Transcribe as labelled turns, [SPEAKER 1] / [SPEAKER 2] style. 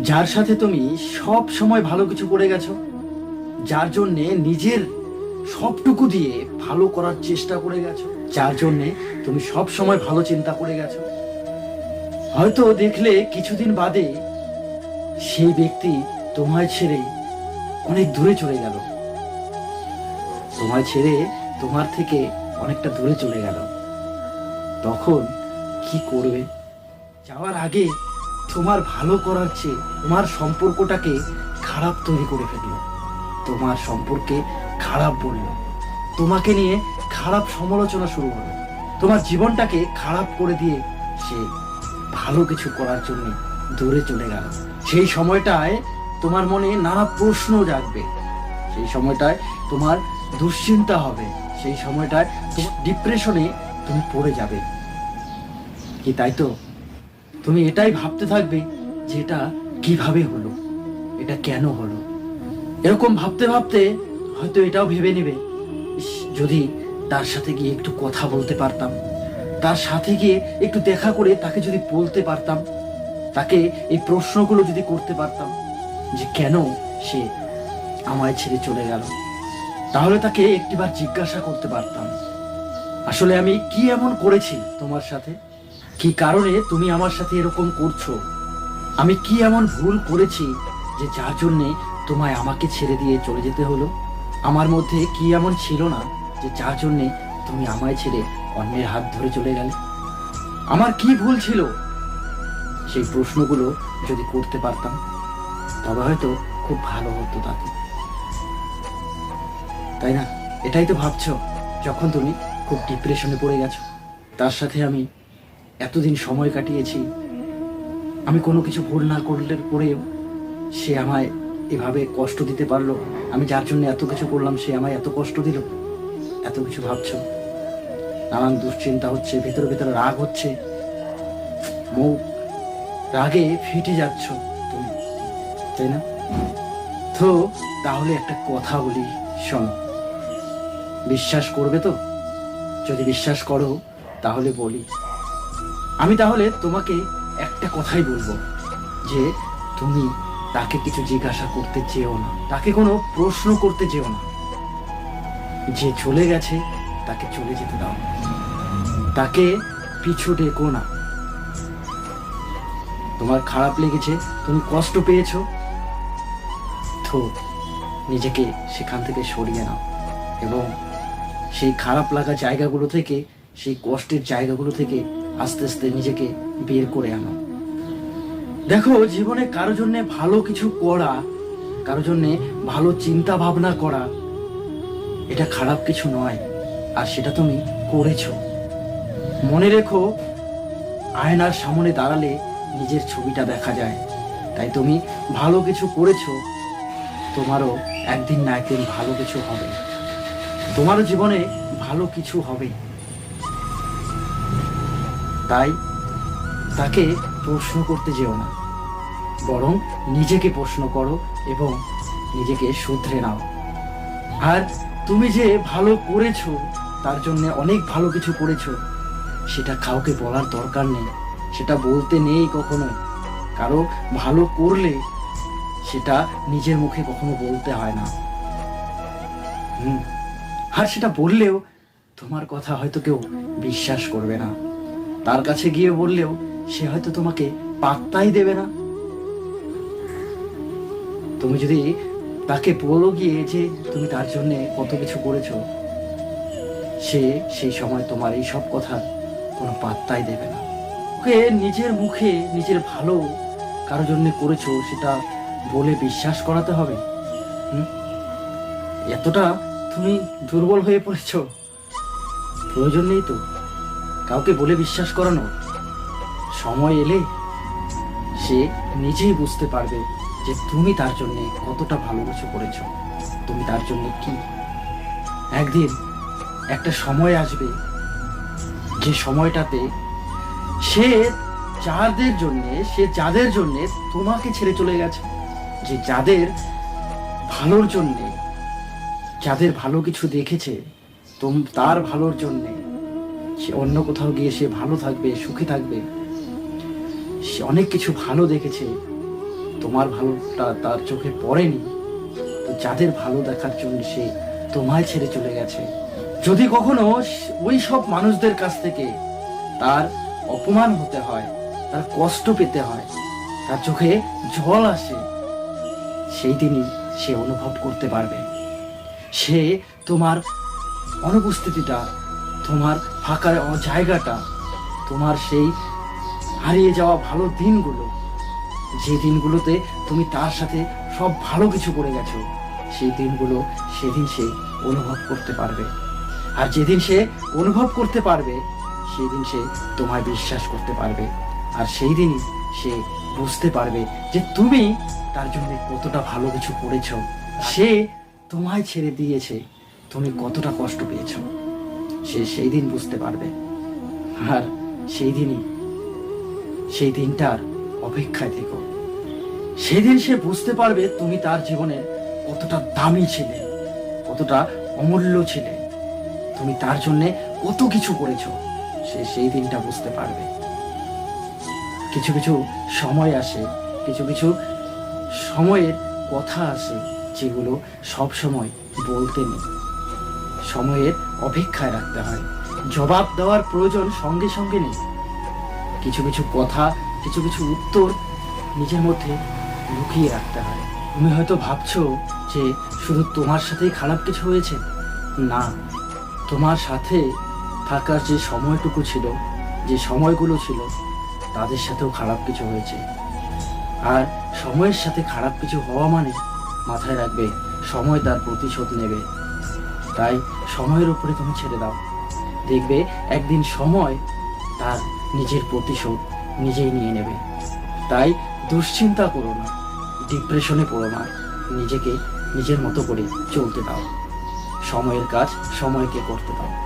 [SPEAKER 1] যার সাথে তুমি সব সময় ভালো কিছু করে গেছো, যার জন্যে নিজের সবটুকু দিয়ে ভালো করার চেষ্টা করে গেছো, যার জন্যে তুমি সব সময় ভালো চিন্তা করে গেছো। হয়তো দেখলে কিছুদিন বাদে সেই ব্যক্তি তোমায় ছেড়ে অনেক দূরে চলে গেল। তোমায় ছেড়ে তোমার থেকে অনেকটা দূরে চলে গেল। তখন কি করবে? যাওয়ার আগে তোমার ভালো করার চেয়ে তোমার সম্পর্কটাকে খারাপ তৈরি করে ফেলল। তোমার সম্পর্কে খারাপ বলল। তোমাকে নিয়ে খারাপ সমালোচনা শুরু হলো। তোমার জীবনটাকে খারাপ করে দিয়ে সে ভালো কিছু করার জন্য দূরে চলে গেল। সেই সময়টায় তোমার মনে নানা প্রশ্ন জাগবে। সেই সময়টায় তোমার দুশ্চিন্তা হবে। সেই সময়টায় ডিপ্রেশনে তুমি পড়ে যাবে। কি তাই তো? তুমি এটাই ভাবতে থাকবে যে এটা কীভাবে হলো, এটা কেন হলো। এরকম ভাবতে ভাবতে হয়তো এটাও ভেবে নেবে যদি তার সাথে গিয়ে একটু কথা বলতে পারতাম, তার সাথে গিয়ে একটু দেখা করে তাকে যদি বলতে পারতাম, তাকে এই প্রশ্নগুলো যদি করতে পারতাম, যে কেন সে আমায় ছেড়ে চলে গেল, তাহলে তাকে একটিবার জিজ্ঞাসা করতে পারতাম। আসলে আমি কি এমন করেছি তোমার সাথে? কি কারণে তুমি আমার সাথে এরকম করছ? আমি কি এমন ভুল করেছি যে যার জন্যে তোমায় আমাকে ছেড়ে দিয়ে চলে যেতে হলো? আমার মধ্যে কি এমন ছিল না যে যার জন্যে তুমি আমায় ছেড়ে অন্যের হাত ধরে চলে গেলে? আমার কি ভুল ছিল? সেই প্রশ্নগুলো যদি করতে পারতাম, তবে হয়তো খুব ভালো হতো তাতে। তাই না? এটাই তো ভাবছ, যখন তুমি খুব ডিপ্রেশনে পড়ে গেছো। তার সাথে আমি এতদিন সময় কাটিয়েছি। আমি কোনো কিছু ভুল না করলে পরেও সে আমায় এভাবে কষ্ট দিতে পারল। আমি যার জন্য এত কিছু করলাম, সে আমায় এত কষ্ট দিল। এত কিছু ভাবছ? নানান দুশ্চিন্তা হচ্ছে, ভেতরে ভেতরে রাগ হচ্ছে। মুখ রাগে ফেটে যাচ্ছ তুমি, তাই না? তো তাহলে একটা কথা বলি, শোনো। বিশ্বাস করবে তো? যদি বিশ্বাস করো, তাহলে বলি। আমি তাহলে তোমাকে একটা কথাই বলব, যে তুমি তাকে কিছু জিজ্ঞাসা করতে চেও না, তাকে কোনো প্রশ্ন করতে চেও না। যে চলে গেছে, তাকে চলে যেতে দাও। তাকে পিছু ডেকো না। তোমার খারাপ লেগেছে, তুমি কষ্ট পেয়েছ। তো নিজেকে সেখান থেকে সরিয়ে নাও এবং সেই খারাপ লাগা জায়গাগুলো থেকে, সেই কষ্টের জায়গাগুলো থেকে আস্তে আস্তে নিজেকে বের করে আনো। দেখো, জীবনে কারও জন্য ভালো কিছু করা, কারও জন্য ভালো চিন্তা ভাবনা করা, এটা খারাপ কিছু নয়। আর সেটা তুমি করেছ। মনে রেখো, আয়নার সামনে দাঁড়ালে নিজের ছবিটা দেখা যায়। তাই তুমি ভালো কিছু করেছ, তোমারও একদিন না একদিন ভালো কিছু হবে। তোমারও জীবনে ভালো কিছু হবে। তাই তাকে প্রশ্ন করতে যেও না। বরং নিজেকে প্রশ্ন করো এবং নিজেকে শুধরে নাও। আর তুমি যে ভালো করেছ, তার জন্য অনেক ভালো কিছু করেছ, সেটা কাউকে বলার দরকার নেই। সেটা বলতে নেই কখনো কারও ভালো করলে সেটা নিজের মুখে কখনো বলতে হয় না। হুম। আর সেটা বললেও তোমার কথা হয়তো কেউ বিশ্বাস করবে না। তার কাছে গিয়ে বললেও সে হয়তো তোমাকে পাত্তাই দেবে না। তুমি যদি তাকে বলো গিয়ে যে তুমি তার জন্য কত কিছু করেছ, সে সেই সময় তোমার এই সব কথা কোনো পাত্তাই দেবে না। ওকে নিজের মুখে, নিজের ভালো কারও জন্য করেছ, সেটা বলে বিশ্বাস করাতে হবে? এতটা তুমি দুর্বল হয়ে পড়েছো। প্রয়োজন নেই তো। কাউকে বলে বিশ্বাস করানো, সময় এলে সে নিজেই বুঝতে পারবে যে তুমি তার জন্য কতটা ভালো কিছু করেছ তুমি তার জন্য কি? একদিন একটা সময় আসবে, যে সময়টাতে সে যাদের জন্যে, সে যাদের জন্যে তোমাকে ছেড়ে চলে গেছে, যে যাদের ভালোর জন্যে, যাদের ভালো কিছু দেখেছে, তোম, তার ভালোর জন্যে সে অন্য কোথাও গিয়ে সে ভালো থাকবে, সুখে থাকবে। সে অনেক কিছু ভালো দেখেছে। তোমার ভালোটা তার চোখে পড়েনি। তো যাদের ভালো দেখার জন্য সে তোমায় ছেড়ে চলে গেছে। যদি কখনো ওই সব মানুষদের কাছ থেকে তার অপমান হতে হয়, তার কষ্ট পেতে হয়, তার চোখে জল আসে, সেই দিনই সে অনুভব করতে পারবে। সে তোমার অনুপস্থিতিটা তোমার ফাঁকা জায়গাটা, তোমার সেই হারিয়ে যাওয়া ভালো দিনগুলো, যে দিনগুলোতে তুমি তার সাথে সব ভালো কিছু করে গেছো, সেই দিনগুলো সেদিন সে অনুভব করতে পারবে। আর যেদিন সে অনুভব করতে পারবে সেই দিন সে তোমায় বিশ্বাস করতে পারবে। আর সেই দিনই সে বুঝতে পারবে যে তুমি তার জন্য কতটা ভালো কিছু করেছ। সে তোমায় ছেড়ে দিয়েছে। তুমি কতটা কষ্ট পেয়েছ। সে সেই দিন বুঝতে পারবে। আর সেই দিনই, সেই দিনটার অপেক্ষায় থেকো। সেদিন সে বুঝতে পারবে তুমি তার জীবনে কতটা দামি ছিলে, কতটা অমূল্য ছিলে। তুমি তার জন্য কত কিছু করেছ, সে সেই দিনটা বুঝতে পারবে। কিছু কিছু সময় আসে, কিছু কিছু সময়ের কথা আসে, যেগুলো সব সময় বলতে নেই। সময়ের অপেক্ষায় রাখতে হয়। জবাব দেওয়ার প্রয়োজন সঙ্গে সঙ্গে নেই। কিছু কিছু কথা, কিছু কিছু উত্তর নিজের মধ্যে লুকিয়ে রাখতে হয়। তুমি হয়তো ভাবছ যে শুধু তোমার সাথেই খারাপ কিছু হয়েছে? না, তোমার সাথে থাকার যে সময়টুকু ছিল, যে সময়গুলো ছিল, তাদের সাথেও খারাপ কিছু হয়েছে। আর সময়ের সাথে খারাপ কিছু হওয়া মানে মাথায় রাখবে, সময় তার প্রতিশোধ নেবে। তাই সময়ের উপরে তুমি ছেড়ে দাও। দেখবে একদিন সময় তার নিজের প্রতিশোধ নিজেই নিয়ে নেবে। তাই দুশ্চিন্তা করো না ডিপ্রেশনে পড়ো না, নিজেকে নিজের মতো করে চলতে দাও। সময়ের কাজ সময়কে করতে দাও।